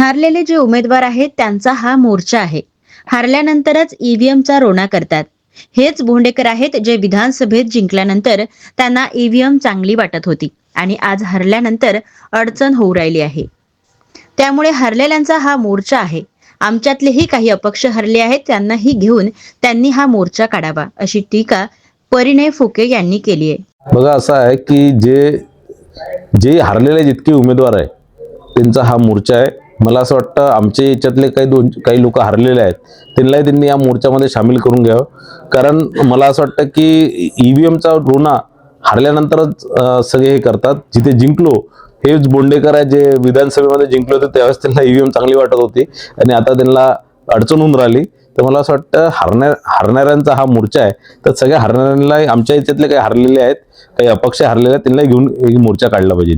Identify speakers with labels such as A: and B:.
A: हारलेले जे उमेदवार आहेत त्यांचा हा मोर्चा आहे. हारल्यानंतरच ईव्हीएमचा रोणा करतात. हेच भोंडेकर आहेत जे विधानसभेत जिंकल्यानंतर त्यांना ईव्हीएम चांगली वाटत होती आणि आज हरल्यानंतर अडचण होऊ राहिली आहे. त्यामुळे हरलेल्यांचा हा मोर्चा आहे. आमच्यातलेही काही अपक्ष हरले आहेत त्यांनाही घेऊन त्यांनी हा मोर्चा काढावा अशी टीका परिणय फुके यांनी केली आहे.
B: बघा असं आहे की जे जे हारलेले जितके उमेदवार आहे त्यांचा हा मोर्चा आहे. मला असं वाटतं आमच्या याच्यातले काही दोन काही लोक हरलेले आहेत त्यांनाही त्यांनी या मोर्चामध्ये सामील करून घ्यावं. कारण मला असं वाटतं की ई व्ही एमचा रोना हरल्यानंतरच सगळे हे करतात. जिथे जिंकलो हेच बोंडेकर आहे जे विधानसभेमध्ये जिंकले होते त्यावेळेस त्यांना ई व्ही एम चांगली वाटत होती आणि आता त्यांना अडचण होऊन राहिली. तर मला असं वाटतं हरण्या हरणाऱ्यांचा हा मोर्चा आहे. तर सगळ्या हरणाऱ्यांना आमच्या याच्यातले काही हरलेले आहेत काही अपक्ष हरलेले आहेत त्यांना घेऊन एक मोर्चा काढला पाहिजे.